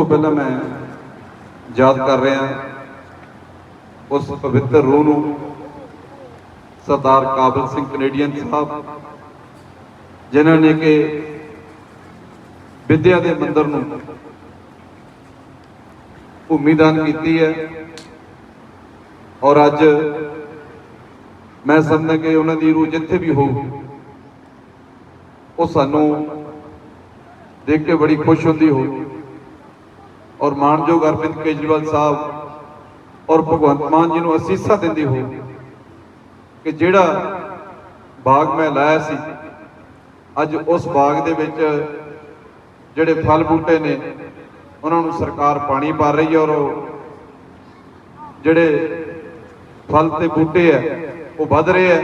ਤੋਂ ਪਹਿਲਾਂ ਮੈਂ ਯਾਦ ਕਰ ਰਿਹਾ ਉਸ ਪਵਿੱਤਰ ਰੂਹ ਨੂੰ ਸਰਦਾਰ ਕਾਬਲ ਸਿੰਘ ਕੈਨੇਡੀਅਨ ਸਾਹਿਬ, ਜਿਨ੍ਹਾਂ ਨੇ ਕਿ ਵਿਦਿਆ ਦੇ ਮੰਦਰ ਨੂੰ ਭੂਮੀਦਾਨ ਕੀਤੀ ਹੈ। ਔਰ ਅੱਜ ਮੈਂ ਸਮਝਦਾ ਕਿ ਉਹਨਾਂ ਦੀ ਰੂਹ ਜਿੱਥੇ ਵੀ ਹੋਊ, ਉਹ ਸਾਨੂੰ ਦੇਖ ਕੇ ਬੜੀ ਖੁਸ਼ ਹੁੰਦੀ ਹੋਊ। ਔਰ ਮਾਨਯੋਗ ਅਰਵਿੰਦ ਕੇਜਰੀਵਾਲ ਸਾਹਿਬ ਔਰ ਭਗਵੰਤ ਮਾਨ ਜੀ ਨੂੰ ਅਸੀਸਾਂ ਦਿੰਦੀ ਹੋ ਕਿ ਜਿਹੜਾ ਬਾਗ ਮੈਂ ਲਾਇਆ ਸੀ, ਅੱਜ ਉਸ ਬਾਗ ਦੇ ਵਿੱਚ ਜਿਹੜੇ ਫਲ ਬੂਟੇ ਨੇ, ਉਹਨਾਂ ਨੂੰ ਸਰਕਾਰ ਪਾਣੀ ਪਾ ਰਹੀ ਹੈ ਔਰ ਉਹ ਜਿਹੜੇ ਫਲ ਤੇ ਬੂਟੇ ਆ ਉਹ ਵੱਧ ਰਹੇ ਆ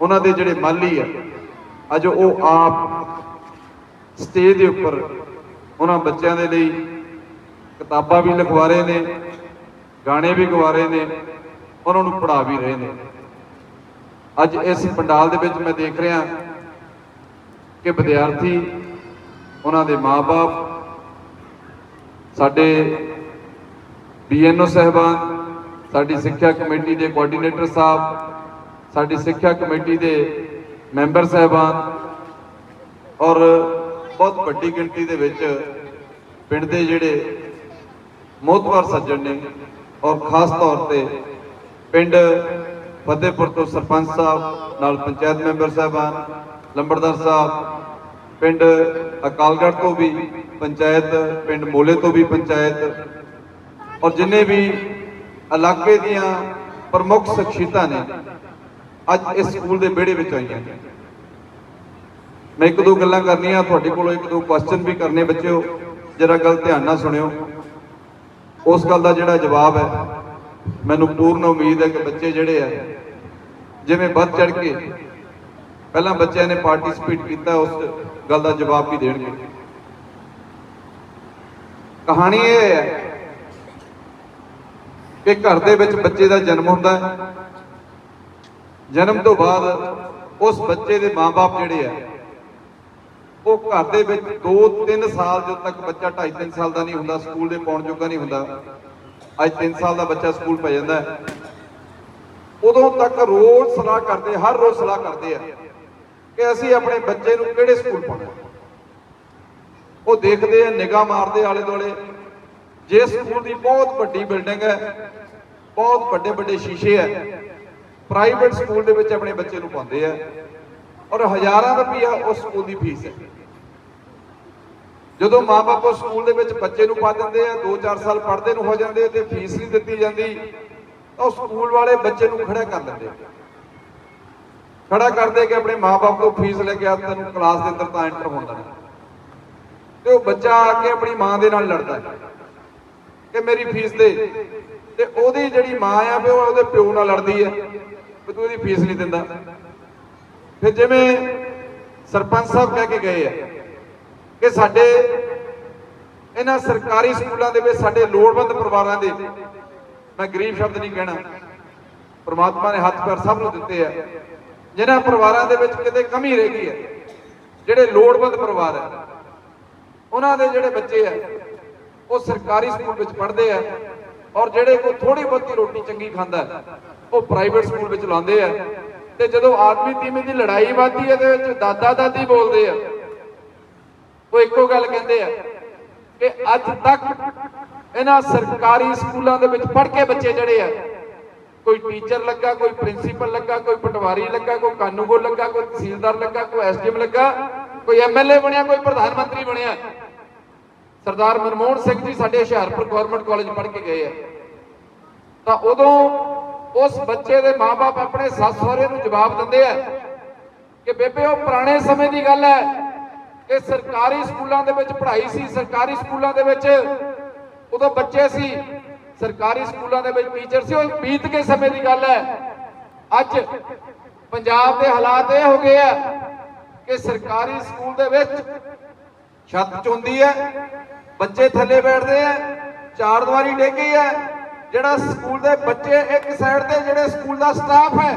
ਉਹਨਾਂ ਦੇ ਜਿਹੜੇ ਮਾਲੀ ਆ ਅੱਜ ਉਹ ਆਪ ਸਟੇਜ ਦੇ ਉੱਪਰ ਉਹਨਾਂ ਬੱਚਿਆਂ ਦੇ ਲਈ ਕਿਤਾਬਾਂ ਵੀ ਲਿਖਵਾ ਰਹੇ ਨੇ, ਗਾਣੇ ਵੀ ਗਵਾ ਰਹੇ ਨੇ, ਉਹਨਾਂ ਨੂੰ ਪੜ੍ਹਾ ਵੀ ਰਹੇ ਨੇ। ਅੱਜ ਇਸ ਪੰਡਾਲ ਦੇ ਵਿੱਚ ਮੈਂ ਦੇਖ ਰਿਹਾ ਕਿ ਵਿਦਿਆਰਥੀ, ਉਹਨਾਂ ਦੇ ਮਾਪੇ ਸਾਡੇ ਬੀਐਨਓ ਸਹਿਬਾਨ, ਸਾਡੀ ਸਿੱਖਿਆ ਕਮੇਟੀ ਦੇ ਕੋਆਰਡੀਨੇਟਰ ਸਾਹਿਬ, ਸਾਡੀ ਸਿੱਖਿਆ ਕਮੇਟੀ ਦੇ ਮੈਂਬਰ ਸਹਿਬਾਨ ਔਰ ਬਹੁਤ ਵੱਡੀ ਗਿਣਤੀ ਦੇ ਵਿੱਚ ਪਿੰਡ ਦੇ ਜਿਹੜੇ ਮੋਤਵਾਰ ਸੱਜਣ ਨੇ ਔਰ ਖਾਸ ਤੌਰ ਤੇ ਪਿੰਡ ਫਤਿਹਪੁਰ ਤੋਂ ਸਰਪੰਚ ਸਾਹਿਬ, ਨਾਲ ਪੰਚਾਇਤ ਮੈਂਬਰ ਸਾਹਿਬਾਨ, ਲੰਬੜਦਾਰ ਸਾਹਿਬ, ਪਿੰਡ ਅਕਾਲਗੜ੍ਹ ਤੋਂ ਵੀ ਪੰਚਾਇਤ, ਪਿੰਡ ਮੋਲੇ ਤੋਂ ਵੀ ਪੰਚਾਇਤ ਔਰ ਜਿੰਨੇ ਵੀ ਇਲਾਕੇ ਦੀਆਂ ਪ੍ਰਮੁੱਖ ਸ਼ਖਸੀਅਤਾਂ ਨੇ, ਅੱਜ ਇਸ ਸਕੂਲ ਦੇ ਵਿਹੜੇ ਵਿੱਚ ਆਈਆਂ ਨੇ। ਮੈਂ ਇੱਕ ਦੋ ਗੱਲਾਂ ਕਰਨੀਆਂ, ਤੁਹਾਡੇ ਕੋਲੋਂ ਇੱਕ ਦੋ ਕੁਐਸਚਨ ਵੀ ਕਰਨੇ ਬੱਚਿਓ, ਜਰਾ ਗੱਲ ਧਿਆਨ ਨਾਲ ਸੁਣਿਓ। ਉਸ ਗੱਲ ਦਾ ਜਿਹੜਾ ਜਵਾਬ ਹੈ, ਮੈਨੂੰ ਪੂਰਨ ਉਮੀਦ ਹੈ ਕਿ ਬੱਚੇ ਜਿਹੜੇ ਆ, ਜਿਵੇਂ ਵੱਧ ਚੜ ਕੇ ਪਹਿਲਾਂ ਬੱਚਿਆਂ ਨੇ ਪਾਰਟਿਸਿਪੇਟ ਕੀਤਾ, ਉਸ ਗੱਲ ਦਾ ਜਵਾਬ ਵੀ ਦੇਣਗੇ। ਕਹਾਣੀ ਇਹ ਹੈ ਕਿ ਘਰ ਦੇ ਵਿੱਚ ਬੱਚੇ ਦਾ ਜਨਮ ਹੁੰਦਾ ਹੈ। ਜਨਮ ਤੋਂ ਬਾਅਦ ਉਸ ਬੱਚੇ ਦੇ ਮਾਪੇ ਜਿਹੜੇ ਆ ਉਹ ਘਰ ਦੇ ਵਿੱਚ 2-3 ਸਾਲ ਜਦੋਂ ਤੱਕ ਬੱਚਾ 2.5-3 ਸਾਲ ਦਾ ਨਹੀਂ ਹੁੰਦਾ, ਸਕੂਲ ਦੇ ਪਾਉਣ ਜੋਗਾ ਨਹੀਂ ਹੁੰਦਾ, ਅੱਜ 3 ਸਾਲ ਦਾ ਬੱਚਾ ਸਕੂਲ ਪੈ ਜਾਂਦਾ ਹੈ। ਉਦੋਂ ਤੱਕ ਰੋਜ਼ ਸਲਾਹ ਕਰਦੇ, ਹਰ ਰੋਜ਼ ਸਲਾਹ ਕਰਦੇ ਆ ਕਿ ਅਸੀਂ ਆਪਣੇ ਬੱਚੇ ਨੂੰ ਕਿਹੜੇ ਸਕੂਲ ਪਾਉਣਾ। ਉਹ ਦੇਖਦੇ ਆ, ਨਿਗਾਹ ਮਾਰਦੇ ਆਲੇ ਦੁਆਲੇ ਜੇ ਸਕੂਲ ਦੀ ਬਹੁਤ ਵੱਡੀ ਬਿਲਡਿੰਗ ਹੈ, ਬਹੁਤ ਵੱਡੇ ਵੱਡੇ ਸ਼ੀਸ਼ੇ ਹੈ ਪ੍ਰਾਈਵੇਟ ਸਕੂਲ ਦੇ ਵਿੱਚ ਆਪਣੇ ਬੱਚੇ ਨੂੰ ਪਾਉਂਦੇ ਆ। ਔਰ ਹਜ਼ਾਰਾਂ ਰੁਪਈਆ ਉਸ ਸਕੂਲ ਦੀ ਫੀਸ ਹੈ। ਜਦੋਂ ਮਾਪੇ ਉਸ ਸਕੂਲ ਦੇ ਵਿੱਚ ਬੱਚੇ ਨੂੰ ਪਾ ਦਿੰਦੇ ਆ 2-4 ਸਾਲ ਪੜ੍ਹਦੇ ਨੂੰ ਹੋ ਜਾਂਦੇ ਤੇ ਫੀਸ ਨਹੀਂ ਦਿੱਤੀ ਜਾਂਦੀ, ਤਾਂ ਉਹ ਸਕੂਲ ਵਾਲੇ ਬੱਚੇ ਨੂੰ ਖੜਾ ਕਰ ਦਿੰਦੇ ਖੜਾ ਕਰਦੇ ਕਿ ਆਪਣੇ ਮਾਪੇ ਤੋਂ ਫੀਸ ਲੈ ਕੇ ਆ, ਤੈਨੂੰ ਕਲਾਸ ਦੇ ਅੰਦਰ ਤਾਂ ਐਂਟਰ ਹੁੰਦਾ ਤੇ ਉਹ ਬੱਚਾ ਆ ਕੇ ਆਪਣੀ ਮਾਂ ਦੇ ਨਾਲ ਲੜਦਾ ਕਿ ਮੇਰੀ ਫੀਸ ਦੇ। ਤੇ ਉਹਦੀ ਜਿਹੜੀ ਮਾਂ ਆ ਵੀ ਉਹ ਉਹਦੇ ਪਿਓ ਨਾਲ ਲੜਦੀ ਹੈ ਵੀ ਤੂੰ ਇਹਦੀ ਫੀਸ ਨਹੀਂ ਦਿੰਦਾ। ਫਿਰ ਜਿਵੇਂ ਸਰਪੰਚ ਸਾਹਿਬ ਕਹਿ ਕੇ ਗਏ ਆ ਕਿ ਸਾਡੇ ਇਹਨਾਂ ਸਰਕਾਰੀ ਸਕੂਲਾਂ ਦੇ ਵਿੱਚ ਸਾਡੇ ਲੋੜਵੰਦ ਪਰਿਵਾਰਾਂ ਦੇ, ਮੈਂ ਗਰੀਬ ਸ਼ਬਦ ਨਹੀਂ ਕਹਿਣਾ, ਪ੍ਰਮਾਤਮਾ ਨੇ ਹੱਥ ਪੈਰ ਸਭ ਨੂੰ ਦਿੱਤੇ ਆ, ਜਿਨ੍ਹਾਂ ਪਰਿਵਾਰਾਂ ਦੇ ਵਿੱਚ ਕਿਤੇ ਕਮੀ ਰਹਿ ਗਈ ਹੈ, ਜਿਹੜੇ ਲੋੜਵੰਦ ਪਰਿਵਾਰ ਹੈ, ਉਹਨਾਂ ਦੇ ਜਿਹੜੇ ਬੱਚੇ ਆ, ਉਹ ਸਰਕਾਰੀ ਸਕੂਲ ਵਿੱਚ ਪੜ੍ਹਦੇ ਆ, ਔਰ ਜਿਹੜੇ ਕੋਈ ਥੋੜੀ ਬਹੁਤੀ ਰੋਟੀ ਚੰਗੀ ਖਾਂਦਾ, ਉਹ ਪ੍ਰਾਈਵੇਟ ਸਕੂਲ ਵਿੱਚ ਲਾਉਂਦੇ ਆ, ਤੇ ਜਦੋਂ ਆਦਮੀ ਤੀਮੀ ਦੀ ਲੜਾਈ ਵੱਧਦੀ ਹੈ ਦੇ ਵਿੱਚ ਦਾਦਾ ਦਾਦੀ ਬੋਲਦੇ ਆ ਉਹ ਇੱਕੋ ਗੱਲ ਕਹਿੰਦੇ ਆ ਕਿ ਅੱਜ ਤੱਕ ਇਹਨਾਂ ਸਰਕਾਰੀ ਸਕੂਲਾਂ ਦੇ ਵਿੱਚ ਪੜ੍ਹ ਕੇ ਬੱਚੇ ਜਿਹੜੇ ਆ, ਕੋਈ ਟੀਚਰ ਲੱਗਾ, ਕੋਈ ਪ੍ਰਿੰਸੀਪਲ ਲੱਗਾ, ਕੋਈ ਪਟਵਾਰੀ ਲੱਗਾ, ਕੋਈ ਕਾਨੂੰਗੋ ਲੱਗਾ, ਕੋਈ ਤਹਿਸੀਲਦਾਰ ਲੱਗਾ, ਕੋਈ ਐਸਡੀਐਮ ਲੱਗਾ, ਕੋਈ ਐਮਐਲਏ ਬਣਿਆ, ਕੋਈ ਪ੍ਰਧਾਨ ਮੰਤਰੀ ਬਣਿਆ। ਸਰਦਾਰ ਮਨਮੋਹਨ ਸਿੰਘ ਜੀ ਸਾਡੇ ਹੁਸ਼ਿਆਰਪੁਰ ਗਵਰਨਮੈਂਟ ਕਾਲਜ ਪੜ੍ਹ ਕੇ ਗਏ ਆ। ਤਾਂ ਉਦੋਂ ਉਸ ਬੱਚੇ ਦੇ ਮਾਪੇ ਆਪਣੇ ਸੱਸ ਸਹੁਰੇ ਨੂੰ ਜਵਾਬ ਦਿੰਦੇ ਆ ਕਿ ਬੇਬੇ, ਉਹ ਪੁਰਾਣੇ ਸਮੇਂ ਦੀ ਗੱਲ ਹੈ। ਕਿ ਸਰਕਾਰੀ ਸਕੂਲਾਂ ਦੇ ਵਿੱਚ ਪੜ੍ਹਾਈ ਸੀ, ਸਰਕਾਰੀ ਸਕੂਲਾਂ ਦੇ ਵਿੱਚ ਉਦੋਂ ਬੱਚੇ ਸੀ, ਸਰਕਾਰੀ ਸਕੂਲਾਂ ਦੇ ਵਿੱਚ ਟੀਚਰ ਸੀ, ਉਹ ਬੀਤ ਕੇ ਸਮੇਂ ਦੀ ਗੱਲ ਹੈ। ਅੱਜ ਪੰਜਾਬ ਦੇ ਹਾਲਾਤ ਇਹ ਹੋ ਗਏ ਆ ਕਿ ਸਰਕਾਰੀ ਸਕੂਲ ਦੇ ਵਿੱਚ ਛੱਤ ਚੁੰਦੀ ਹੈ, ਬੱਚੇ ਥੱਲੇ ਬੈਠਦੇ ਆ ਚਾਰ ਦੀਵਾਰੀ ਡੇਗੀ ਹੈ। ਜਿਹੜਾ ਸਕੂਲ ਦੇ ਬੱਚੇ ਇੱਕ ਸਾਈਡ ਤੇ, ਜਿਹੜੇ ਸਕੂਲ ਦਾ ਸਟਾਫ ਹੈ,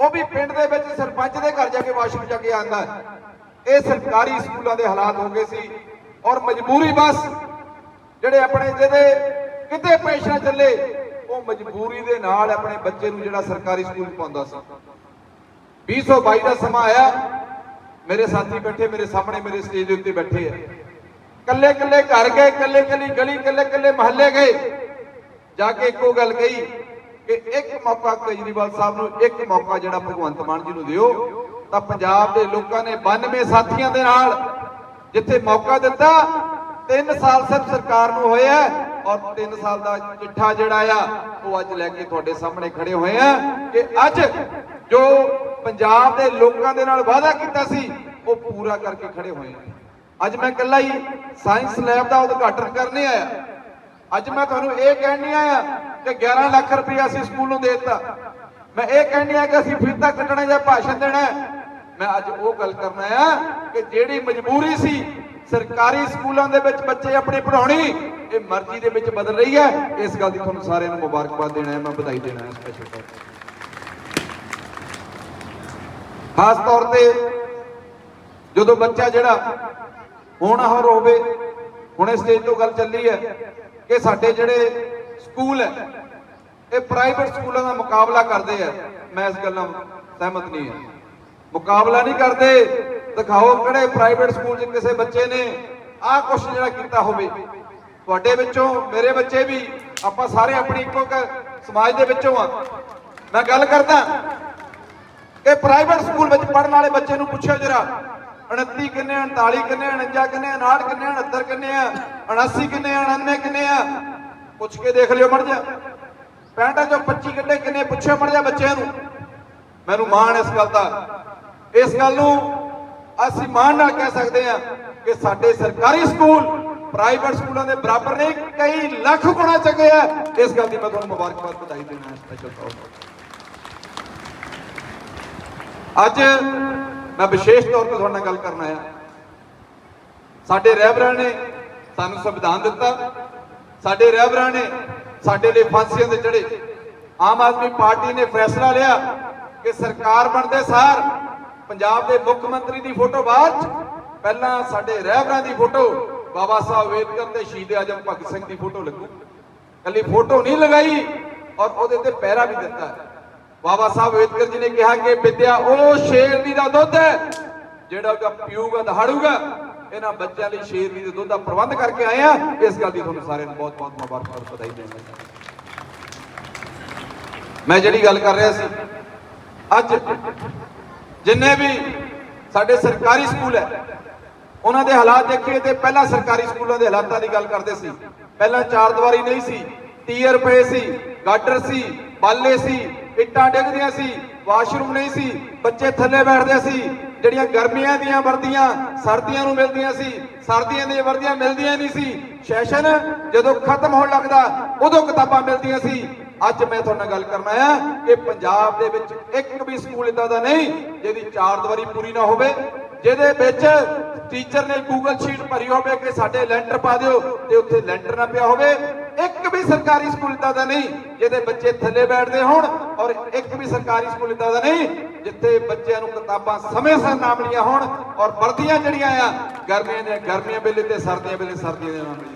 ਉਹ ਵੀ ਪਿੰਡ ਦੇ ਵਿੱਚ ਸਰਪੰਚ ਦੇ ਘਰ ਜਾ ਕੇ ਵਾਸ਼ਰੂਮ ਜਾ ਕੇ ਆਂਦਾ ਹੈ। ਇਹ ਸਰਕਾਰੀ ਸਕੂਲਾਂ ਦੇ ਹਾਲਾਤ ਹੋ ਗਏ ਸੀ ਔਰ ਮਜਬੂਰੀ ਬਸ ਜਿਹੜੇ ਆਪਣੇ ਜਿਹਦੇ ਕਿਤੇ ਪੈਸਾ ਚੱਲੇ, ਉਹ ਮਜਬੂਰੀ ਦੇ ਨਾਲ ਆਪਣੇ ਬੱਚੇ ਨੂੰ ਜਿਹੜਾ ਸਰਕਾਰੀ ਸਕੂਲ 'ਚ ਪਾਉਂਦਾ ਸੀ। 2022 ਦਾ ਸਮਾਂ ਆਇਆ, ਮੇਰੇ ਸਾਥੀ ਬੈਠੇ, ਮੇਰੇ ਸਾਹਮਣੇ ਮੇਰੇ ਸਟੇਜ ਦੇ ਉੱਤੇ ਬੈਠੇ ਆ। ਕੱਲੇ ਕੱਲੇ ਘਰ ਗਏ ਕੱਲੇ ਕੱਲੀ ਗਲੀ ਕੱਲੇ ਕੱਲੇ ਮਹੱਲੇ ਗਏ। ਜਾ ਕੇ ਇੱਕੋ ਗੱਲ ਕਹੀ ਕਿ ਇੱਕ ਮੌਕਾ ਕੇਜਰੀਵਾਲ ਸਾਹਿਬ ਨੂੰ, ਇੱਕ ਮੌਕਾ ਜਿਹੜਾ ਭਗਵੰਤ ਮਾਨ ਜੀ ਨੂੰ ਦਿਓ। ਤਾਂ ਪੰਜਾਬ ਦੇ ਲੋਕਾਂ ਨੇ 92 ਸਾਥੀਆਂ ਦੇ ਨਾਲ ਜਿੱਥੇ ਮੌਕਾ ਦਿੱਤਾ 3 ਸਾਲ ਸਿਰਫ ਸਰਕਾਰ ਨੂੰ ਹੋਇਆ ਔਰ 3 ਸਾਲ ਦਾ ਚਿੱਠਾ ਜਿਹੜਾ ਆ, ਉਹ ਅੱਜ ਲੈ ਕੇ ਤੁਹਾਡੇ ਸਾਹਮਣੇ ਖੜੇ ਹੋਏ ਆ ਕਿ ਅੱਜ ਜੋ ਪੰਜਾਬ ਦੇ ਲੋਕਾਂ ਦੇ ਨਾਲ ਵਾਅਦਾ ਕੀਤਾ ਸੀ, ਉਹ ਪੂਰਾ ਕਰਕੇ ਖੜੇ ਹੋਏ ਆ ਅੱਜ ਮੈਂ ਇਕੱਲਾ ਹੀ ਸਾਇੰਸ ਲੈਬ ਦਾ ਉਦਘਾਟਨ ਕਰਨੇ ਆਇਆ। ਅੱਜ ਮੈਂ ਤੁਹਾਨੂੰ ਇਹ ਕਹਿਣ ਨਹੀਂ ਆਇਆ ਕਿ 11 ਲੱਖ ਰੁਪਏ ਅਸੀਂ ਸਕੂਲ ਨੂੰ ਦੇ ਦਿੱਤਾ। ਮੈਂ ਇਹ ਕਹਿਣ ਨਹੀਂ ਆਇਆ ਕਿ ਅਸੀਂ ਫਿਰ ਤਾਂ ਕੱਟਣਾ ਜਾਂ ਭਾਸ਼ਣ ਦੇਣਾ ਮੈਂ ਅੱਜ ਉਹ ਗੱਲ ਕਰਨਾ ਆ ਕਿ ਜਿਹੜੀ ਮਜਬੂਰੀ ਸੀ ਸਰਕਾਰੀ ਸਕੂਲਾਂ ਦੇ ਵਿੱਚ ਬੱਚੇ ਆਪਣੇ ਪੜਾਉਣੀ ਇਹ ਮਰਜ਼ੀ ਦੇ ਵਿੱਚ ਬਦਲ ਰਹੀ ਹੈ। ਇਸ ਗੱਲ ਦੀ ਤੁਹਾਨੂੰ ਸਾਰਿਆਂ ਨੂੰ ਮੁਬਾਰਕਬਾਦ ਦੇਣਾ ਹੈ, ਮੈਂ ਵਧਾਈ ਦੇਣਾ ਹੈ ਸਪੈਸ਼ਲ ਤੌਰ ਤੇ। ਖਾਸ ਤੌਰ ਤੇ ਜਦੋਂ ਬੱਚਾ ਜਿਹੜਾ ਹੋਣਹਾਰ ਹੋਵੇ, ਹੁਣੇ ਸਟੇਜ ਤੋਂ ਗੱਲ ਚੱਲੀ ਹੈ ਕਿ ਸਾਡੇ ਜਿਹੜੇ ਸਕੂਲ ਹੈ, ਇਹ ਪ੍ਰਾਈਵੇਟ ਸਕੂਲਾਂ ਦਾ ਮੁਕਾਬਲਾ ਕਰਦੇ ਆ ਮੈਂ ਇਸ ਗੱਲਾਂ ਸਹਿਮਤ ਨਹੀਂ ਹਾਂ। ਮੁਕਾਬਲਾ ਨਹੀਂ ਕਰਦੇ। ਦਿਖਾਓ ਕਿਹੜੇ ਪ੍ਰਾਈਵੇਟ ਸਕੂਲ 'ਚ ਕਿਸੇ ਬੱਚੇ ਨੇ ਆਹ ਕੁਛ ਜਿਹੜਾ ਕੀਤਾ ਹੋਵੇ। ਤੁਹਾਡੇ ਵਿੱਚੋਂ ਮੇਰੇ ਬੱਚੇ ਵੀ ਆਪਾਂ ਸਾਰੇ ਆਪਣੀ ਇੱਕੋ ਸਮਾਜ ਦੇ ਵਿੱਚੋਂ ਆ। ਮੈਂ ਗੱਲ ਕਰਦਾ ਕਿ ਪ੍ਰਾਈਵੇਟ ਸਕੂਲ ਵਿੱਚ ਪੜਨ ਵਾਲੇ ਬੱਚੇ ਨੂੰ ਪੁੱਛਿਓ ਜਰਾ। 29 ਕਿੰਨੇ ਆ, 39 ਕਿੰਨੇ ਆ, 49 ਕਿੰਨੇ ਆ, 59 ਕਿੰਨੇ ਆ, 69 ਕਿੰਨੇ ਆ 79 ਕਿੰਨੇ ਆ 99 ਕਿੰਨੇ ਆ? ਪੁੱਛ ਕੇ ਦੇਖ ਲਿਓ ਮੜ ਜਾ 65 ਚੋਂ 25 ਕਿੰਨੇ ਕਿੰਨੇ ਪੁੱਛਿਓ ਮੜ ਜਾ ਬੱਚਿਆਂ ਨੂੰ। ਮੈਨੂੰ ਮਾਣ ਇਸ ਗੱਲ ਦਾ। ਇਸ ਗੱਲ ਨੂੰ ਅਸੀਂ ਮਾਣ ਨਾਲ ਕਹਿ ਸਕਦੇ ਹਾਂ ਕਿ ਸਾਡੇ ਸਰਕਾਰੀ ਸਕੂਲ ਪ੍ਰਾਈਵੇਟ ਸਕੂਲਾਂ ਦੇ ਬਰਾਬਰ ਨੇ ਕਈ ਲੱਖ ਗੁਣਾ ਚੰਗੇ ਆ। ਇਸ ਗੱਲ ਦੀ ਮੈਂ ਤੁਹਾਨੂੰ ਮੁਬਾਰਕਬਾਦ ਵਧਾਈ ਦੇਣਾ ਸਪੈਸ਼ਲ ਤੌਰ ਤੇ। ਅੱਜ ਮੈਂ ਵਿਸ਼ੇਸ਼ ਤੌਰ ਤੇ ਤੁਹਾਡੇ ਨਾਲ ਗੱਲ ਕਰਨਾ ਆਇਆ। ਸਾਡੇ ਰਹਿਬਰਾਂ ਨੇ ਸਾਨੂੰ ਸੰਵਿਧਾਨ ਦਿੱਤਾ। ਸਾਡੇ ਰਹਿਬਰਾਂ ਨੇ ਸਾਡੇ ਲਈ ਫਾਂਸੀਆਂ ਦੇ ਚੜੇ। ਆਮ ਆਦਮੀ ਪਾਰਟੀ ਨੇ ਫੈਸਲਾ ਲਿਆ ਕਿ ਸਰਕਾਰ ਬਣਦੇ ਸਾਰ ਪੰਜਾਬ ਦੇ ਮੁੱਖ ਮੰਤਰੀ ਦੀ ਫੋਟੋ ਬਾਅਦ ਪਹਿਲਾਂ ਸਾਡੇ ਰਹਿਬਰਾਂ ਦੀ ਫੋਟੋ, ਬਾਬਾ ਸਾਹਿਬ ਅੰਬੇਦਕਰ ਤੇ ਸ਼ਹੀਦ ਆਜਮ ਭਗਤ ਸਿੰਘ ਦੀ ਫੋਟੋ ਲੱਗੂ। ਕੱਲੀ ਫੋਟੋ ਨਹੀਂ ਲਗਾਈ ਔਰ ਉਹਦੇ ਤੇ ਪਹਿਰਾ ਵੀ ਦਿੱਤਾ। ਬਾਬਾ ਸਾਹਿਬ ਅੰਬੇਦਕਰ ਜੀ ਨੇ ਕਿਹਾ ਕਿ ਵਿਦਿਆ ਉਹ ਸ਼ੇਰਨੀ ਦਾ ਦੁੱਧ ਹੈ ਜਿਹੜਾ ਉਹਦਾ ਪੀਊਗਾ ਦਹਾੜੂਗਾ ਇਹਨਾਂ ਬੱਚਿਆਂ ਲਈ ਸ਼ੇਰਨੀ ਦੇ ਦੁੱਧ ਦਾ ਪ੍ਰਬੰਧ ਕਰਕੇ ਆਏ ਆ ਇਸ ਗੱਲ ਦੀ ਤੁਹਾਨੂੰ ਸਾਰਿਆਂ ਨੂੰ ਬਹੁਤ ਬਹੁਤ ਮੁਬਾਰਕਬਾਦ ਵਧਾਈ ਦੇਣਾ ਮੈਂ ਜਿਹੜੀ ਗੱਲ ਕਰ ਰਿਹਾ ਸੀ ਅੱਜ ਜਿੰਨੇ ਵੀ ਸਾਡੇ ਸਰਕਾਰੀ ਸਕੂਲ ਹੈ, ਉਹਨਾਂ ਦੇ ਹਾਲਾਤ ਦੇਖੀਏ ਤੇ ਪਹਿਲਾਂ ਸਰਕਾਰੀ ਸਕੂਲਾਂ ਦੇ ਹਾਲਾਤਾਂ ਦੀ ਗੱਲ ਕਰਦੇ ਸੀ। ਪਹਿਲਾਂ ਚਾਰ ਦੀਵਾਰੀ ਨਹੀਂ ਸੀ ਟੀਅਰ ਪਏ ਸੀ, ਗਾਡਰ ਸੀ, ਬਾਲੇ ਸੀ, ਇੱਟਾਂ ਡਿੱਗਦੀਆਂ ਸੀ, ਵਾਸ਼ਰੂਮ ਨਹੀਂ ਸੀ, ਬੱਚੇ ਥੱਲੇ ਬੈਠਦੇ ਸੀ, ਜਿਹੜੀਆਂ ਗਰਮੀਆਂ ਦੀਆਂ ਵਰਦੀਆਂ, ਸਰਦੀਆਂ ਨੂੰ ਮਿਲਦੀਆਂ ਸੀ, ਸਰਦੀਆਂ ਦੀਆਂ ਵਰਦੀਆਂ ਮਿਲਦੀਆਂ ਨਹੀਂ ਸੀ। ਸੈਸ਼ਨ ਜਦੋਂ ਖਤਮ ਹੋਣ ਲੱਗਦਾ, ਉਦੋਂ ਕਿਤਾਬਾਂ ਮਿਲਦੀਆਂ ਸੀ। ਅੱਜ ਮੈਂ ਤੁਹਾਡੇ ਨਾਲ ਗੱਲ ਕਰਨਾ ਆ ਕਿ ਪੰਜਾਬ ਦੇ ਵਿੱਚ ਇੱਕ ਵੀ ਸਕੂਲ ਇਦਾਂ ਦਾ ਨਹੀਂ, ਜਿਹਦੀ ਚਾਰ ਦੀਵਾਰੀ ਪੂਰੀ ਨਾ ਹੋਵੇ, ਜਿਹਦੇ ਵਿੱਚ ਟੀਚਰ ਨੇ ਗੂਗਲ ਸ਼ੀਟ ਭਰੀ ਹੋਵੇ ਕਿ ਸਾਡੇ ਲੈਂਟਰ ਪਾ ਦਿਓ ਤੇ ਉੱਥੇ ਲੈਂਟਰ ਨਾ ਪਿਆ ਹੋਵੇ। ਇੱਕ ਵੀ ਸਰਕਾਰੀ ਸਕੂਲ ਇਦਾਂ ਦਾ ਨਹੀਂ, ਜਿਹਦੇ ਬੱਚੇ ਥੱਲੇ ਬੈਠਦੇ ਹੋਣ ਔਰ ਇੱਕ ਵੀ ਸਰਕਾਰੀ ਸਕੂਲ ਇਦਾਂ ਦਾ ਨਹੀਂ, ਜਿੱਥੇ ਬੱਚਿਆਂ ਨੂੰ ਕਿਤਾਬਾਂ ਸਮੇਂ ਸਿਰ ਨਾ ਮਿਲੀਆਂ ਹੋਣ ਔਰ ਵਰਦੀਆਂ ਜਿਹੜੀਆਂ ਆ, ਗਰਮੀਆਂ ਦੀਆਂ ਗਰਮੀਆਂ ਵੇਲੇ ਤੇ ਸਰਦੀਆਂ ਵੇਲੇ ਸਰਦੀਆਂ ਦੇ ਨਾ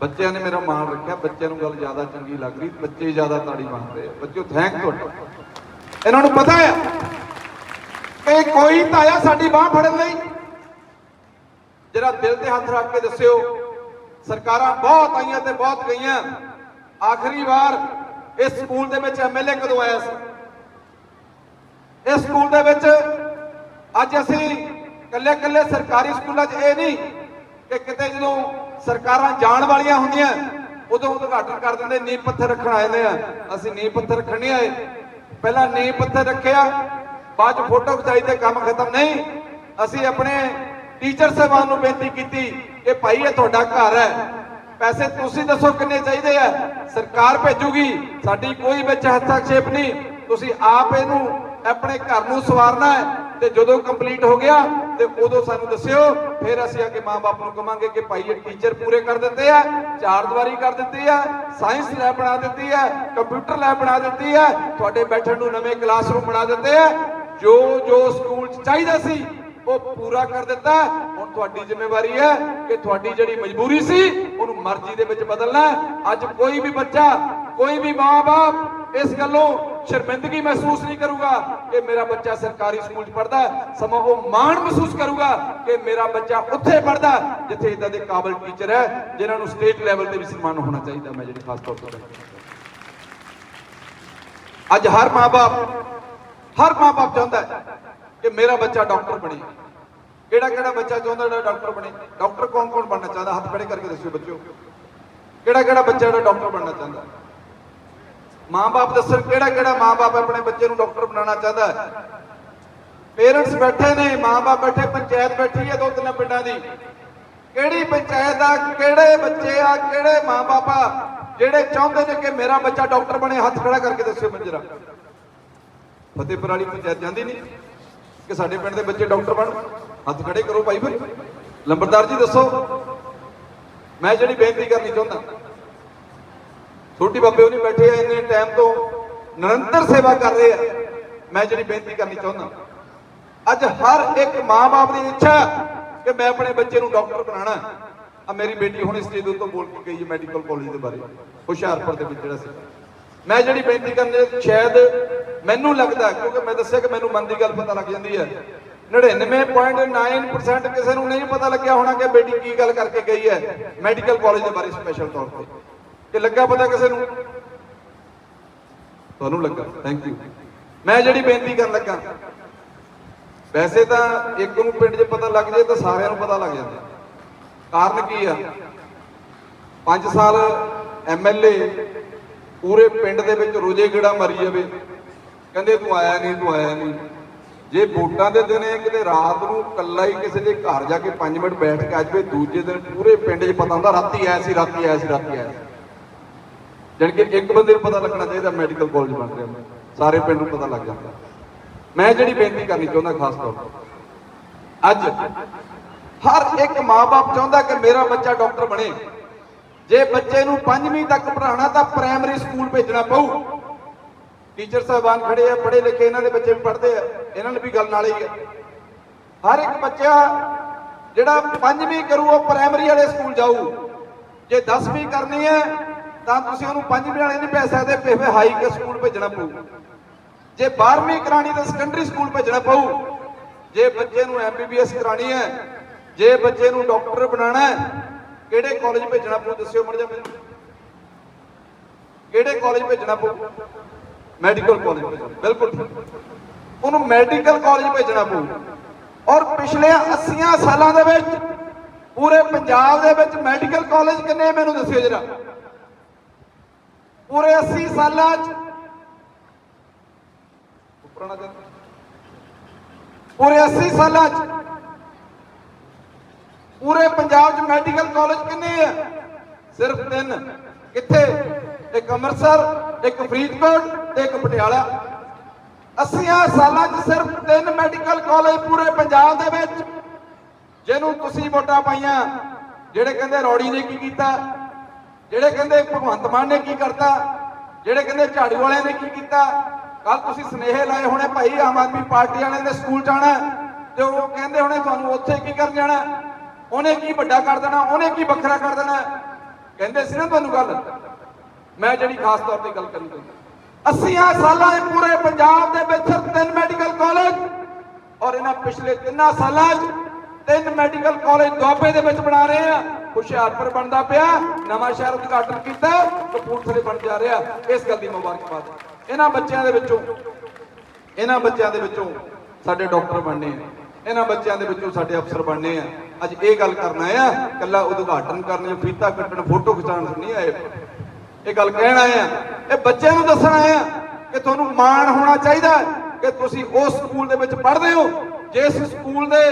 ਬੱਚਿਆਂ ਨੇ ਮੇਰਾ ਮਾਣ ਰੱਖਿਆ, ਬੱਚਿਆਂ ਨੂੰ ਗੱਲ ਜ਼ਿਆਦਾ ਚੰਗੀ ਲੱਗ ਰਹੀ, ਬੱਚੇ ਜ਼ਿਆਦਾ ਤਾੜੀ ਮਾਰਦੇ ਆ। ਬੱਚਿਓ ਥੈਂਕ ਤੁਹਾਡਾ। ਇਹਨਾਂ ਨੂੰ ਪਤਾ ਆ ਕਿ ਕੋਈ ਤਾਂ ਸਾਡੀ ਬਾਹ ਫੜਨ ਲਈ। ਜਿਹੜਾ ਦਿਲ ਤੇ ਹੱਥ ਰੱਖ ਕੇ ਦੱਸਿਓ, ਸਰਕਾਰਾਂ ਬਹੁਤ ਆਈਆਂ ਤੇ ਬਹੁਤ ਗਈਆਂ। ਆਖਰੀ ਵਾਰ ਇਸ ਸਕੂਲ ਦੇ ਵਿੱਚ ਐਮਐਲਏ ਕਦੋਂ ਆਇਆ ਸੀ? ਇਸ ਸਕੂਲ ਦੇ ਵਿੱਚ ਅੱਜ ਅਸੀਂ ਕੱਲੇ ਕੱਲੇ ਸਰਕਾਰੀ ਸਕੂਲਾਂ 'ਚ ਇਹ ਨਹੀਂ ਕਿ ਕਿਤੇ ਜਦੋਂ ਸਰਕਾਰਾਂ ਜਾਣ ਵਾਲੀਆਂ ਹੁੰਦੀਆਂ, ਉਦੋਂ ਉਦਘਾਟਨ ਕਰ ਦਿੰਦੇ, ਨੀਂਹ ਪੱਥਰ ਰੱਖਣ ਆਏ ਨੇ ਅਸੀਂ ਨੀਂਹ ਪੱਥਰ ਰੱਖਣ ਨਹੀਂ ਆਏ। ਪਹਿਲਾਂ ਨੀਂਹ ਪੱਥਰ ਰੱਖਿਆ, ਬਾਅਦ ਫੋਟੋ ਖਿਚਾਈ ਤੇ ਕੰਮ ਖਤਮ ਨਹੀਂ। ਅਸੀਂ ਆਪਣੇ ਟੀਚਰ ਸਾਹਿਬਾਨ ਨੂੰ ਬੇਨਤੀ ਕੀਤੀ ਕਿ ਭਾਈ, ਇਹ ਤੁਹਾਡਾ ਘਰ ਹੈ। ਪੈਸੇ ਤੁਸੀਂ ਦੱਸੋ ਕਿੰਨੇ ਚਾਹੀਦੇ ਆ? ਸਰਕਾਰ ਭੇਜੂਗੀ। ਸਾਡੀ ਕੋਈ ਵਿੱਚ ਹਸਤਾਖੇਪ ਨਹੀਂ। ਤੁਸੀਂ ਆਪ ਇਹਨੂੰ ਆਪਣੇ ਘਰ ਨੂੰ ਸਵਾਰਨਾ ਹੈ। ਤੇ ਜਦੋਂ ਕੰਪਲੀਟ ਹੋ ਗਿਆ ਤੇ ਉਦੋਂ ਸਾਨੂੰ ਦੱਸਿਓ, ਫਿਰ ਅਸੀਂ ਆ ਮਾਪੇ ਨੂੰ ਕਵਾਂਗੇ ਕਿ ਭਾਈ ਇਹ ਟੀਚਰ ਪੂਰੇ ਕਰ ਦਿੱਤੇ ਆ, ਚਾਰ ਦੀਵਾਰੀ ਕਰ ਦਿੱਤੀ ਆ ਸਾਇੰਸ ਲੈਬ ਬਣਾ ਦਿੱਤੀ ਆ ਕੰਪਿਊਟਰ ਲੈਬ ਬਣਾ ਦਿੱਤੀ ਆ, ਤੁਹਾਡੇ ਬੈਠਣ ਨੂੰ ਨਵੇਂ ਕਲਾਸਰੂਮ ਬਣਾ ਦਿੱਤੇ ਆ। ਜੋ ਜੋ ਸਕੂਲ ਚ ਚਾਹੀਦਾ ਸੀ, ਉਹ ਪੂਰਾ ਕਰ ਦਿੱਤਾ। ਹੁਣ ਤੁਹਾਡੀ ਜ਼ਿੰਮੇਵਾਰੀ ਹੈ ਕਿ ਤੁਹਾਡੀ ਜਿਹੜੀ ਮਜਬੂਰੀ ਸੀ, ਉਹਨੂੰ ਮਰਜ਼ੀ ਦੇ ਵਿੱਚ ਬਦਲਣਾ। ਅੱਜ ਕੋਈ ਵੀ ਬੱਚਾ, ਕੋਈ ਵੀ ਮਾਂ-ਬਾਪ ਇਸ ਗੱਲੋਂ ਸ਼ਰਮਿੰਦਗੀ ਮਹਿਸੂਸ ਨਹੀਂ ਕਰੂਗਾ ਕਿ ਮੇਰਾ ਬੱਚਾ ਸਰਕਾਰੀ ਸਕੂਲ 'ਚ ਪੜਦਾ ਸਮਾਂ ਉਹ ਮਾਣ ਮਹਿਸੂਸ ਕਰੂਗਾ ਕਿ ਮੇਰਾ ਬੱਚਾ ਉੱਥੇ ਪੜਦਾ ਜਿੱਥੇ ਇਦਾਂ ਦੇ ਕਾਬਲ ਟੀਚਰ ਹੈ, ਜਿਨ੍ਹਾਂ ਨੂੰ ਸਟੇਟ ਲੈਵਲ ਤੇ ਵੀ ਸਨਮਾਨ ਹੋਣਾ ਚਾਹੀਦਾ ਮੈਂ ਜਿਹੜੀ ਖਾਸ ਤੌਰ ਤੇ ਅੱਜ ਹਰ ਮਾਪੇ ਹਰ ਮਾਪੇ ਚਾਹੁੰਦਾ ਕਿ ਮੇਰਾ ਬੱਚਾ ਡਾਕਟਰ ਬਣੇ। ਕਿਹੜਾ ਕਿਹੜਾ ਬੱਚਾ ਚਾਹੁੰਦਾ ਜਿਹੜਾ ਡਾਕਟਰ ਬਣੇ? ਡਾਕਟਰ ਕੌਣ ਕੌਣ ਬਣਨਾ ਚਾਹੁੰਦਾ? ਹੱਥ ਖੜੇ ਕਰਕੇ ਦੱਸਿਓ ਬੱਚਿਓ। ਕਿਹੜਾ ਕਿਹੜਾ ਬੱਚਾ ਜਿਹੜਾ ਡਾਕਟਰ ਬਣਨਾ ਚਾਹੁੰਦਾ? ਮਾਂ-ਬਾਪ ਦੱਸਣ ਕਿਹੜਾ ਕਿਹੜਾ ਮਾਂ-ਬਾਪ ਆਪਣੇ ਬੱਚੇ ਨੂੰ ਡਾਕਟਰ ਬਣਾਉਣਾ ਚਾਹੁੰਦਾ ਹੈ? ਪੇਰੈਂਟਸ ਬੈਠੇ ਨੇ, ਮਾਂ-ਬਾਪ ਬੈਠੇ, ਪੰਚਾਇਤ ਬੈਠੀ ਹੈ ਦੋ ਤਿੰਨ ਪਿੰਡਾਂ ਦੀ। ਕਿਹੜੀ ਪੰਚਾਇਤ ਆ, ਕਿਹੜੇ ਬੱਚੇ ਆ, ਕਿਹੜੇ ਮਾਂ-ਬਾਪ ਆ, ਜਿਹੜੇ ਚਾਹੁੰਦੇ ਨੇ ਕਿ ਮੇਰਾ ਬੱਚਾ ਡਾਕਟਰ ਬਣੇ, ਹੱਥ ਖੜਾ ਕਰਕੇ ਦੱਸਿਓ ਮੰਜਰਾ ਫਤਿਹਪੁਰ ਵਾਲੀ ਪੰਚਾਇਤ ਜਾਂਦੀ ਨਹੀਂ ਕਿ ਸਾਡੇ ਪਿੰਡ ਦੇ ਬੱਚੇ ਡਾਕਟਰ ਬਣ। ਹੱਥ ਖੜੇ ਕਰੋ ਭਾਈ ਫਿਰ। ਲੰਬਰਦਾਰ ਜੀ ਦੱਸੋ। ਮੈਂ ਜਿਹੜੀ ਬੇਨਤੀ ਕਰਨੀ ਚਾਹੁੰਦਾ ਛੋਟੀ ਬਾਬੇ ਉਹ ਨਹੀਂ ਬੈਠੇ ਆ, ਇੰਨੇ ਟਾਈਮ ਤੋਂ ਨਿਰੰਤਰ ਸੇਵਾ ਕਰ ਰਹੇ ਆ। ਮੈਂ ਜਿਹੜੀ ਬੇਨਤੀ ਕਰਨੀ ਚਾਹੁੰਦਾ, ਅੱਜ ਹਰ ਇੱਕ ਮਾਂ-ਬਾਪ ਦੀ ਇੱਛਾ ਕਿ ਮੈਂ ਆਪਣੇ ਬੱਚੇ ਨੂੰ ਡਾਕਟਰ ਬਣਾਉਣਾ ਆ ਮੇਰੀ ਬੇਟੀ ਹੁਣ ਇਸ ਚੀਜ਼ ਬੋਲ ਕੇ ਗਈ ਮੈਡੀਕਲ ਕਾਲਜ ਦੇ ਬਾਰੇ, ਹੁਸ਼ਿਆਰਪੁਰ ਦੇ ਵਿੱਚ ਜਿਹੜਾ ਸੀ ਮੈਂ ਜਿਹੜੀ ਬੇਨਤੀ ਕਰਨੀ ਸ਼ਾਇਦ ਮੈਨੂੰ ਲੱਗਦਾ, ਕਿਉਂਕਿ ਮੈਂ ਦੱਸਿਆ ਕਿ ਮੈਨੂੰ ਮਨ ਦੀ ਗੱਲ ਪਤਾ ਲੱਗ ਜਾਂਦੀ ਹੈ। 99.9% ਕਿਸੇ ਨੂੰ ਨਹੀਂ ਪਤਾ ਲੱਗਿਆ ਹੋਣਾ ਕਿ ਬੇਟੀ ਕੀ ਗੱਲ ਕਰਕੇ ਗਈ ਹੈ ਮੈਡੀਕਲ ਕਾਲਜ ਦੇ ਬਾਰੇ ਸਪੈਸ਼ਲ ਤੌਰ ਤੇ। ਕਿ ਲੱਗਾ ਪਤਾ ਕਿਸੇ ਨੂੰ? ਤੁਹਾਨੂੰ ਲੱਗਾ। ਥੈਂਕ ਯੂ ਮੈਂ ਜਿਹੜੀ ਬੇਨਤੀ ਕਰਨ ਲੱਗਾ, ਵੈਸੇ ਤਾਂ ਇੱਕ ਨੂੰ ਪਿੰਡ 'ਚ ਪਤਾ ਲੱਗ ਜੇ ਤਾਂ ਸਾਰਿਆਂ ਨੂੰ ਪਤਾ ਲੱਗ ਜਾਂਦਾ। ਕਾਰਨ ਕੀ ਆ? 5 ਸਾਲ ਐਮਐਲਏ ਪੂਰੇ ਪਿੰਡ ਦੇ ਵਿੱਚ ਰੋਜੇ ਗੇੜਾ ਮਾਰੀ ਜਾਵੇ। ਕਹਿੰਦੇ ਤੂੰ ਆਇਆ ਨਹੀਂ, ਤੂੰ ਆਇਆ ਨਹੀਂ। ਜੇ ਵੋਟਾਂ ਦੇ ਦਿਨ ਇਹ ਕਿਤੇ ਰਾਤ ਨੂੰ ਕੱਲਾ ਹੀ ਕਿਸੇ ਦੇ ਘਰ ਜਾ ਕੇ 5 ਮਿੰਟ ਬੈਠ ਕੇ ਆ ਜਾਵੇ ਦੂਜੇ ਦਿਨ ਪੂਰੇ ਪਿੰਡ 'ਚ ਪਤਾ ਹੁੰਦਾ, ਰਾਤੀ ਆਇਆ ਸੀ, ਰਾਤੀ ਆਇਆ ਸੀ, ਰਾਤੀ ਆਇਆ ਸੀ। ਜਾਣੀ ਕਿ ਇੱਕ ਬੰਦੇ ਨੂੰ ਪਤਾ ਲੱਗਣਾ ਚਾਹੀਦਾ ਮੈਡੀਕਲ ਕਾਲਜ ਬਣ ਰਿਹਾ। ਸਾਰੇ ਪਿੰਡ ਨੂੰ ਪਤਾ ਲੱਗ ਜਾਂਦਾ। ਮੈਂ ਜਿਹੜੀ ਬੇਨਤੀ ਕਰਨੀ ਚਾਹੁੰਦਾ ਖਾਸ ਤੌਰ ਤੇ, ਅੱਜ ਹਰ ਇੱਕ ਮਾਪੇ ਚਾਹੁੰਦਾ ਕਿ ਮੇਰਾ ਬੱਚਾ ਡਾਕਟਰ ਬਣੇ। ਜੇ ਬੱਚੇ ਨੂੰ 5ਵੀਂ ਤੱਕ ਪੜ੍ਹਾਉਣਾ ਤਾਂ ਪ੍ਰਾਇਮਰੀ ਸਕੂਲ ਭੇਜਣਾ ਪਊ। ਟੀਚਰ ਸਾਹਿਬਾਨ ਖੜੇ ਆ, ਪੜ੍ਹੇ ਲਿਖੇ, ਇਹਨਾਂ ਦੇ ਬੱਚੇ ਵੀ ਪੜ੍ਹਦੇ ਆ, ਇਹਨਾਂ ਨੂੰ ਵੀ ਗੱਲ ਨਾਲ ਹੀ ਹੈ ਹਰ ਇੱਕ ਬੱਚਾ ਜਿਹੜਾ 5ਵੀਂ ਕਰੂ, ਉਹ ਪ੍ਰਾਇਮਰੀ ਵਾਲੇ ਸਕੂਲ ਜਾਊ। ਜੇ 10ਵੀਂ ਕਰਨੀ ਹੈ ਤਾਂ ਤੁਸੀਂ ਉਹਨੂੰ 5ਵੀਂ ਵਾਲੇ ਨਹੀਂ ਭੇਜ ਸਕਦੇ, ਫਿਰ ਹਾਈ ਕੇ ਸਕੂਲ ਭੇਜਣਾ ਪਊ। ਜੇ 12ਵੀਂ ਕਰਾਣੀ ਤਾਂ ਸੈਕੰਡਰੀ ਸਕੂਲ ਭੇਜਣਾ ਪਊ। ਜੇ ਬੱਚੇ ਨੂੰ ਐਮਬੀਬੀਐਸ ਕਰਾਣੀ ਹੈ, ਜੇ ਬੱਚੇ ਨੂੰ ਡਾਕਟਰ ਬਣਾਉਣਾ ਹੈ, ਕਿਹੜੇ ਕਾਲਜ ਭੇਜਣਾ ਪਊ, ਦੱਸਿਓ ਮੜ ਜਾ ਮੈਨੂੰ। ਕਿਹੜੇ ਕਾਲਜ ਭੇਜਣਾ ਪਊ? ਮੈਡੀਕਲ ਕਾਲਜ ਭੇਜਣਾ ਬਿਲਕੁਲ ਉਹਨੂੰ ਮੈਡੀਕਲ ਕਾਲਜ ਭੇਜਣਾ ਪਊ। ਔਰ ਪਿਛਲੇ 80 ਸਾਲਾਂ ਦੇ ਵਿੱਚ, ਪੂਰੇ ਪੰਜਾਬ ਦੇ ਵਿੱਚ ਮੈਡੀਕਲ ਕਾਲਜ ਕਿੰਨੇ ਮੈਨੂੰ ਦੱਸਿਓ ਜਰਾ। ਪੂਰੇ 80 ਸਾਲਾਂ 'ਚ। ਪੂਰੇ 80 ਸਾਲਾਂ 'ਚ। ਪੂਰੇ ਪੰਜਾਬ 'ਚ ਮੈਡੀਕਲ ਕਾਲਜ ਕਿੰਨੇ ਆ? ਸਿਰਫ ਤਿੰਨ। ਕਿੱਥੇ? ਇੱਕ ਅੰਮ੍ਰਿਤਸਰ, ਇੱਕ ਫਰੀਦਕੋਟ ਤੇ ਇੱਕ ਪਟਿਆਲਾ। 80 ਸਾਲਾਂ 'ਚ ਸਿਰਫ ਤਿੰਨ ਮੈਡੀਕਲ ਕਾਲਜ ਪੂਰੇ ਪੰਜਾਬ ਦੇ ਵਿੱਚ। ਜਿਹਨੂੰ ਤੁਸੀਂ ਵੋਟਾਂ ਪਾਈਆਂ, ਜਿਹੜੇ ਕਹਿੰਦੇ ਰੌੜੀ ਨੇ ਕੀ ਕੀਤਾ? ਜਿਹੜੇ ਕਹਿੰਦੇ ਭਗਵੰਤ ਮਾਨ ਨੇ ਕੀ ਕਰਤਾ, ਜਿਹੜੇ ਕਹਿੰਦੇ ਝਾੜੂ ਵਾਲਿਆਂ ਨੇ ਕੀ ਕੀਤਾ ਕੱਲ ਤੁਸੀਂ ਸਨੇਹ ਲਾਏ ਹੋਣੇ ਭਾਈ ਆਮ ਆਦਮੀ ਪਾਰਟੀ ਵਾਲਿਆਂ ਦੇ ਸਕੂਲ ਜਾਣਾ, ਤੇ ਉਹ ਕਹਿੰਦੇ ਹੋਣੇ ਤੁਹਾਨੂੰ ਉੱਥੇ ਕੀ ਕਰਨ ਜਾਣਾ, ਉਹਨੇ ਕੀ ਵੱਡਾ ਕਰ ਦੇਣਾ, ਉਹਨੇ ਕੀ ਵੱਖਰਾ ਕਰ ਦੇਣਾ, ਕਹਿੰਦੇ ਸੀ ਨਾ ਤੁਹਾਨੂੰ ਗੱਲ, ਮੈਂ ਜਿਹੜੀ ਖਾਸ ਤੌਰ ਤੇ ਗੱਲ ਕਰੀ ਚਾਹੁੰਦਾ 80 ਸਾਲਾਂ ਦੇ ਪੂਰੇ ਪੰਜਾਬ ਦੇ ਵਿੱਚ ਤਿੰਨ ਮੈਡੀਕਲ ਕਾਲਜ, ਔਰ ਇਹਨਾਂ ਪਿਛਲੇ ਤਿੰਨਾਂ ਸਾਲਾਂ 'ਚ ਤਿੰਨ ਮੈਡੀਕਲ ਕਾਲਜ ਦੁਆਬੇ ਦੇ ਵਿੱਚ ਬਣਾ ਰਹੇ ਆ। ਹੁਸ਼ਿਆਰਪੁਰ ਬਣਦਾ ਪਿਆ, ਨਵਾਂ ਸ਼ਹਿਰ ਉਦਘਾਟਨ ਕੀਤਾ, ਕਪੂਰਥਲੇ ਬਣ ਜਾ ਰਿਹਾ, ਇਸ ਗੱਲ ਦੀ ਮੁਬਾਰਕਬਾਦ। ਇਹਨਾਂ ਬੱਚਿਆਂ ਦੇ ਵਿੱਚੋਂ, ਇਹਨਾਂ ਬੱਚਿਆਂ ਦੇ ਵਿੱਚੋਂ ਸਾਡੇ ਡਾਕਟਰ ਬਣਨੇ ਆ, ਇਹਨਾਂ ਬੱਚਿਆਂ ਦੇ ਵਿੱਚੋਂ ਸਾਡੇ ਅਫਸਰ ਬਣਨੇ ਆ। ਅੱਜ ਇਹ ਗੱਲ ਕਰਨਾ ਆ ਕੱਲਾ ਉਦਘਾਟਨ ਕਰਨ, ਫੀਤਾ ਕੱਟਣ, ਫੋਟੋ ਖਿਚਾਉਣ ਨਹੀਂ ਆਏ। ਇਹ ਗੱਲ ਕਹਿਣ ਆਏ ਆ, ਇਹ ਬੱਚਿਆਂ ਨੂੰ ਦੱਸਣ ਆਏ ਆ ਕਿ ਤੁਹਾਨੂੰ ਮਾਣ ਹੋਣਾ ਚਾਹੀਦਾ ਕਿ ਤੁਸੀਂ ਉਸ ਸਕੂਲ ਦੇ ਵਿੱਚ ਪੜ੍ਹਦੇ ਹੋ ਜਿਸ ਸਕੂਲ ਦੇ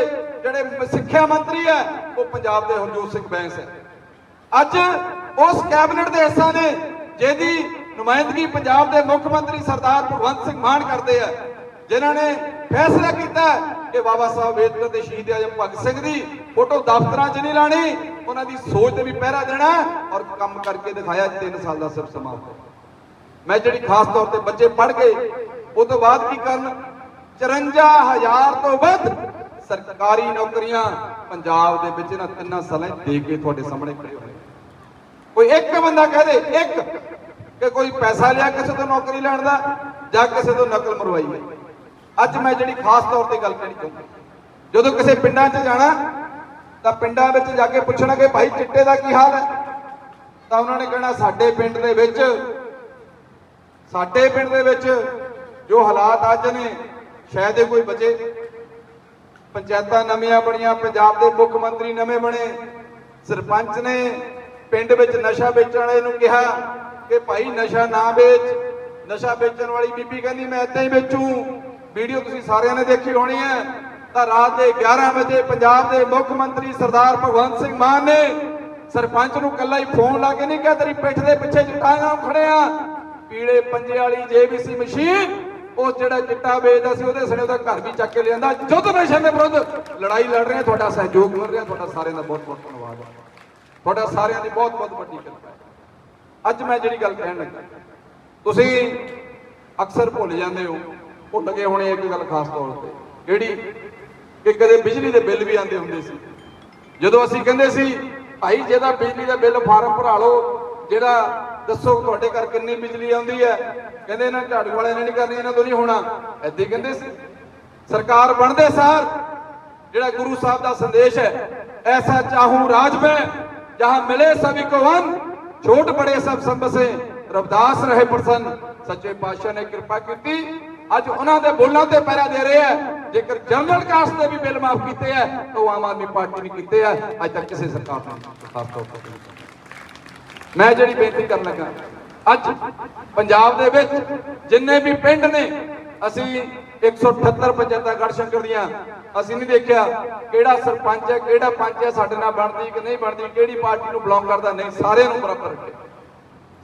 ਜਿਹੜੇ ਸਿੱਖਿਆ ਮੰਤਰੀ ਹੈ, ਉਹ ਪੰਜਾਬ ਦੇ ਹਰਜੋਤ ਸਿੰਘ ਬੈਂਸ ਹੈ। ਅੱਜ ਉਸ ਕੈਬਨਿਟ ਦੇ ਹਿੱਸਾ ਨੇ, ਜਿਹਦੀ ਨੁਮਾਇੰਦਗੀ ਪੰਜਾਬ ਦੇ ਮੁੱਖ ਮੰਤਰੀ ਸਰਦਾਰ ਭਗਵੰਤ ਸਿੰਘ ਮਾਨ ਕਰਦੇ ਆ, ਜਿਨ੍ਹਾਂ ਨੇ ਫੈਸਲਾ ਕੀਤਾ ਕਿ ਬਾਬਾ ਸਾਹਿਬ ਅੰਬੇਦਕਰ ਦੇ ਸ਼ਹੀਦ ਆਜਮ ਭਗਤ ਸਿੰਘ ਦੀ ਫੋਟੋ ਦਫ਼ਤਰਾਂ 'ਚ ਨਹੀਂ ਲਾਣੀ, ਉਹਨਾਂ ਦੀ ਸੋਚ ਤੇ ਵੀ ਪਹਿਰਾ ਦੇਣਾ ਔਰ ਕੰਮ ਕਰਕੇ ਦਿਖਾਇਆ 3 ਸਾਲ ਦਾ ਸਿਰਫ ਸਮਾਂ ਮੈਂ ਜਿਹੜੀ ਖਾਸ ਤੌਰ ਤੇ ਬੱਚੇ ਪੜ੍ਹ ਗਏ ਉਹ ਤੋਂ ਬਾਅਦ ਕੀ ਕਰਨ? 54000 ਤੋਂ ਵੱਧ ਸਰਕਾਰੀ ਨੌਕਰੀਆਂ ਪੰਜਾਬ ਦੇ ਵਿੱਚ ਇਹਨਾਂ ਤਿੰਨਾਂ ਸਾਲਾਂ ਦੇ ਕੇ ਤੁਹਾਡੇ ਸਾਹਮਣੇ ਖੜੇ ਹੋਏ। ਕੋਈ ਇੱਕ ਬੰਦਾ ਕਹਿ ਦੇ, ਇੱਕ, ਕਿ ਕੋਈ ਪੈਸਾ ਲਿਆ ਕਿਸੇ ਤੋਂ ਨੌਕਰੀ ਲੈਣ ਦਾ ਜਾਂ ਕਿਸੇ ਤੋਂ ਨਕਲ ਮਰਵਾਈ ਹੈ। ਅੱਜ ਮੈਂ ਜਿਹੜੀ ਖਾਸ ਤੌਰ ਤੇ ਗੱਲ ਕਹਿਣੀ ਚਾਹੁੰਦਾ, ਜਦੋਂ ਕਿਸੇ ਪਿੰਡਾਂ 'ਚ ਜਾਣਾ, ਤਾਂ ਪਿੰਡਾਂ ਵਿੱਚ ਜਾ ਕੇ ਪੁੱਛਣਾ ਕਿ ਭਾਈ, ਚਿੱਟੇ ਦਾ ਕੀ ਹਾਲ ਹੈ? ਤਾਂ ਉਹਨਾਂ ਨੇ ਕਹਿਣਾ, ਸਾਡੇ ਪਿੰਡ ਦੇ ਵਿੱਚ, ਸਾਡੇ ਪਿੰਡ ਦੇ ਵਿੱਚ ਜੋ ਹਾਲਾਤ ਅੱਜ ਨੇ ਸ਼ਾਇਦ ਇਹ ਕੋਈ ਬਚੇ। ਪੰਚਾਇਤਾਂ ਨਵੀਆਂ ਬਣੀਆਂ, ਪੰਜਾਬ ਦੇ ਮੁੱਖ ਮੰਤਰੀ ਨਵੇਂ ਬਣੇ। ਸਰਪੰਚ ਨੇ ਪਿੰਡ ਵਿੱਚ ਨਸ਼ਾ ਵੇਚਣ ਵਾਲੇ ਨੂੰ ਕਿਹਾ ਕਿ ਭਾਈ ਨਸ਼ਾ ਨਾ ਵੇਚ। ਨਸ਼ਾ ਵੇਚਣ ਵਾਲੀ ਬੀਬੀ ਕਹਿੰਦੀ, ਮੈਂ ਏਦਾਂ ਹੀ ਵੇਚੂ। ਵੀਡੀਓ ਤੁਸੀਂ ਸਾਰਿਆਂ ਨੇ ਦੇਖੀ ਹੋਣੀ ਹੈ। ਤਾਂ ਰਾਤ ਦੇ 11 ਵਜੇ ਪੰਜਾਬ ਦੇ ਮੁੱਖ ਮੰਤਰੀ ਸਰਦਾਰ ਭਗਵੰਤ ਸਿੰਘ ਮਾਨ ਨੇ ਸਰਪੰਚ ਨੂੰ ਕੱਲਾ ਹੀ ਫੋਨ ਲਾ ਕੇ ਨਹੀਂ ਕਿਹਾ, ਤੇਰੀ ਪਿੱਠ ਦੇ ਪਿੱਛੇ ਜਟਾਂਗਾ ਖੜੇ ਆ ਪੀਲੇ ਪੰਜੇ ਵਾਲੀ ਜੇਬੀਸੀ ਮਸ਼ੀਨ ਉਹ ਜਿਹੜਾ ਚਿੱਟਾ ਵੇਚਦਾ ਸੀ, ਉਹਦੇ ਸਣੇ ਉਹਦਾ ਘਰ ਵੀ ਚੱਕ ਕੇ ਲਿਆਂਦਾ। ਜੁੱਧ ਨਸ਼ੇ ਦੇ ਵਿਰੁੱਧ ਲੜਾਈ ਲੜ ਰਹੇ ਤੁਹਾਡਾ ਸਹਿਯੋਗ ਮਿਲ ਰਿਹਾ, ਤੁਹਾਡਾ ਸਾਰਿਆਂ ਦਾ ਬਹੁਤ ਬਹੁਤ ਧੰਨਵਾਦ। ਤੁਹਾਡਾ ਸਾਰਿਆਂ ਦੀ ਬਹੁਤ ਬਹੁਤ ਵੱਡੀ ਕਿਰਪਾ ਅੱਜ ਮੈਂ ਜਿਹੜੀ ਗੱਲ ਕਹਿਣ ਲੱਗਾ, ਤੁਸੀਂ ਅਕਸਰ ਭੁੱਲ ਜਾਂਦੇ ਹੋ, ਭੁੱਲ ਗਏ ਹੋਣੇ ਇੱਕ ਗੱਲ ਖਾਸ ਤੌਰ ਤੇ। ਜਿਹੜੀ ਕਿ ਕਦੇ ਬਿਜਲੀ ਦੇ ਬਿੱਲ ਵੀ ਆਉਂਦੇ ਹੁੰਦੇ ਸੀ। ਜਦੋਂ ਅਸੀਂ ਕਹਿੰਦੇ ਸੀ, ਭਾਈ, ਜਿਹਦਾ ਬਿਜਲੀ ਦਾ ਬਿੱਲ ਫਾਰਮ ਭਰਾ ਲਓ, ਜਿਹੜਾ ਦੱਸੋ ਤੁਹਾਡੇ ਘਰ ਕਿੰਨੀ ਬਿਜਲੀ ਆਉਂਦੀ ਹੈ? ਕਹਿੰਦੇ ਇਹਨਾਂ ਝਾੜੂ ਵਾਲਿਆਂ ਨੇ ਨਹੀਂ ਕਰਨੀ, ਇਹਨਾਂ ਤੋਂ ਨਹੀਂ ਹੋਣਾ। ਏਦਾਂ ਕਹਿੰਦੇ ਸੀ। ਸਰਕਾਰ ਬਣਦੇ ਸਾਰ ਜਿਹੜਾ ਗੁਰੂ ਸਾਹਿਬ ਦਾ ਸੰਦੇਸ਼ ਹੈ, ਐਸਾ ਚਾਹੂੰ ਰਾਜ ਮੈਂ, ਜਹਾਂ ਮਿਲੇ ਸਭੀ ਕੋ ਵਨ, ਛੋਟ ਬੜੇ ਸਭ ਸੰਬਸੇ ਰਬਦਾਸ ਰਹੇ ਪ੍ਰਸੰਨ। ਸੱਚੇ ਪਾਤਸ਼ਾਹ ਨੇ ਕਿਰਪਾ ਕੀਤੀ। ਅੱਜ ਉਹਨਾਂ ਦੇ ਬੋਲਾਂ ਤੇ ਪੈਰਾ ਦੇ ਰਹੇ ਹੈ। ਜੇਕਰ ਜਨਰਲ ਕਾਸਟ ਦੇ ਵੀ ਬਿੱਲ ਮਾਫ ਕੀਤੇ ਆ ਤਾਂ ਉਹ ਆਮ ਆਦਮੀ ਪਾਰਟੀ ਨੇ ਕੀਤੇ ਆ ਅੱਜ ਤੱਕ ਕਿਸੇ ਸਰਕਾਰ ਨੇ ਖਾਸ ਤੌਰ ਤੇ ਮੈਂ ਜਿਹੜੀ ਬੇਨਤੀ ਕਰਨ ਲੱਗਾ, ਅੱਜ ਪੰਜਾਬ ਦੇ ਵਿੱਚ ਜਿੰਨੇ ਵੀ ਪਿੰਡ ਨੇ, ਅਸੀਂ 178 ਪੰਚਾਇਤਾਂ ਗੜ ਦੀਆਂ, ਅਸੀਂ ਨਹੀਂ ਦੇਖਿਆ ਕਿਹੜਾ ਸਰਪੰਚ ਹੈ, ਕਿਹੜਾ ਪੰਚ ਹੈ ਸਾਡੇ ਨਾਲ ਬਣਦੀ ਕਿ ਨਹੀਂ ਬਣਦੀ, ਕਿਹੜੀ ਪਾਰਟੀ ਨੂੰ ਬਿਲੋਂਗ ਕਰਦਾ, ਨਹੀਂ, ਸਾਰਿਆਂ ਨੂੰ ਬਰਾਬਰ ਰੱਖਿਆ।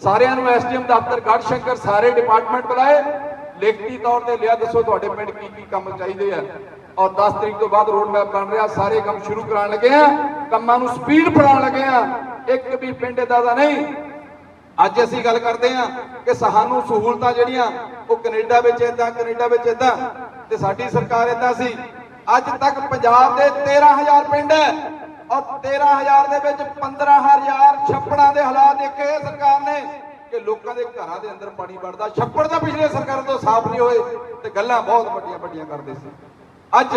ਸਾਰਿਆਂ ਨੂੰ ਐਸਡੀਐਮ ਦਫ਼ਤਰ ਗੜ ਸਾਰੇ ਡਿਪਾਰਟਮੈਂਟ ਬੁਲਾਏ। ਲਿਖਤੀ ਤੌਰ ਤੇ ਲਿਆ, ਦੱਸੋ ਤੁਹਾਡੇ ਪਿੰਡ ਕੀ ਕੀ ਕੰਮ ਚਾਹੀਦੇ ਆ। ਔਰ 10 ਤਰੀਕ ਤੋਂ ਬਾਅਦ ਰੋਡ ਮੈਪ ਬਣ ਰਿਹਾ, ਸਾਰੇ ਕੰਮ ਸ਼ੁਰੂ ਕਰਾਉਣ ਲੱਗੇ ਆ। ਕੰਮਾਂ ਨੂੰ ਸਪੀਡ ਬਣਾਉਣ ਲੱਗੇ ਆ। ਇੱਕ ਵੀ ਪਿੰਡ ਦਾ ਦਾ ਨਹੀਂ। ਅੱਜ ਅਸੀਂ ਗੱਲ ਕਰਦੇ ਆ ਕਿ ਸਾਨੂੰ ਸਹੂਲਤਾਂ ਜਿਹੜੀਆਂ, ਉਹ ਕੈਨੇਡਾ ਵਿੱਚ ਇਦਾਂ ਕੈਨੇਡਾ ਵਿੱਚ ਇਦਾਂ ਤੇ ਸਾਡੀ ਸਰਕਾਰ ਇਦਾਂ ਸੀ। ਅੱਜ ਤੱਕ ਪੰਜਾਬ ਦੇ 13000 ਪਿੰਡ ਹੈ ਔਰ 13000 ਦੇ ਵਿੱਚ 15000 ਛੱਪੜਾਂ ਦੇ ਹਾਲਾਤ ਦੇਖੇ ਇਹ ਸਰਕਾਰ ਨੇ ਕਿ ਲੋਕਾਂ ਦੇ ਘਰਾਂ ਦੇ ਅੰਦਰ ਪਾਣੀ ਵੜਦਾ। ਛੱਪੜ ਤਾਂ ਪਿਛਲੇ ਸਰਕਾਰ ਤੋਂ ਸਾਫ਼ ਨਹੀਂ ਹੋਏ ਤੇ ਗੱਲਾਂ ਬਹੁਤ ਵੱਡੀਆਂ ਵੱਡੀਆਂ ਕਰਦੇ ਸੀ। ਅੱਜ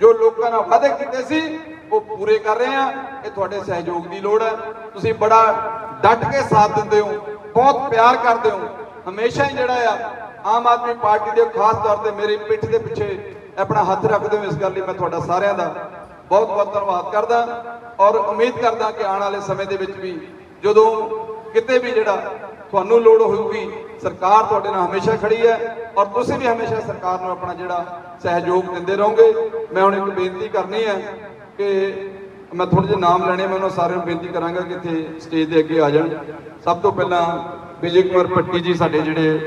ਜੋ ਲੋਕਾਂ ਨਾਲ ਵਾਅਦੇ ਕੀਤੇ ਸੀ, ਉਹ ਪੂਰੇ ਕਰ ਰਹੇ ਆ ਇਹ ਤੁਹਾਡੇ ਸਹਿਯੋਗ ਦੀ ਲੋੜ ਹੈ। ਤੁਸੀਂ ਬੜਾ ਡਟ ਕੇ ਸਾਥ ਦਿੰਦੇ ਹੋ, ਬਹੁਤ ਪਿਆਰ ਕਰਦੇ ਹੋ। ਹਮੇਸ਼ਾ ਹੀ ਜਿਹੜਾ ਆ, ਆਮ ਆਦਮੀ ਪਾਰਟੀ ਦੇ ਖਾਸ ਤੌਰ ਤੇ ਮੇਰੀ ਪਿੱਠ ਦੇ ਪਿੱਛੇ ਆਪਣਾ ਹੱਥ ਰੱਖਦੇ ਹੋ ਇਸ ਗੱਲ ਲਈ ਮੈਂ ਤੁਹਾਡਾ ਸਾਰਿਆਂ ਦਾ ਬਹੁਤ ਬਹੁਤ ਧੰਨਵਾਦ ਕਰਦਾ। ਔਰ ਉਮੀਦ ਕਰਦਾ ਕਿ ਆਉਣ ਵਾਲੇ ਸਮੇਂ ਦੇ ਵਿੱਚ ਵੀ ਜਦੋਂ ਕਿਤੇ ਵੀ ਜਿਹੜਾ ਤੁਹਾਨੂੰ ਲੋੜ ਹੋਊਗੀ ਸਰਕਾਰ ਤੁਹਾਡੇ ਨਾਲ ਹਮੇਸ਼ਾ ਖੜੀ ਹੈ ਔਰ ਤੁਸੀਂ ਵੀ ਹਮੇਸ਼ਾ ਸਰਕਾਰ ਨੂੰ ਆਪਣਾ ਜਿਹੜਾ ਸਹਿਯੋਗ ਦਿੰਦੇ ਰਹੋਗੇ। ਮੈਂ ਹੁਣ ਇੱਕ ਬੇਨਤੀ ਕਰਨੀ ਹੈ ਕਿ ਮੈਂ ਥੋੜੇ ਜਿਹੇ ਨਾਮ ਲੈਣੇ, ਮੈਂ ਉਹਨਾਂ ਸਾਰਿਆਂ ਨੂੰ ਬੇਨਤੀ ਕਰਾਂਗਾ ਕਿ ਇੱਥੇ ਸਟੇਜ ਦੇ ਅੱਗੇ ਆ ਜਾਣ। ਸਭ ਤੋਂ ਪਹਿਲਾਂ ਵਿਜੇ ਕੁਮਾਰ ਪੱਟੀ ਜੀ ਸਾਡੇ ਜਿਹੜੇ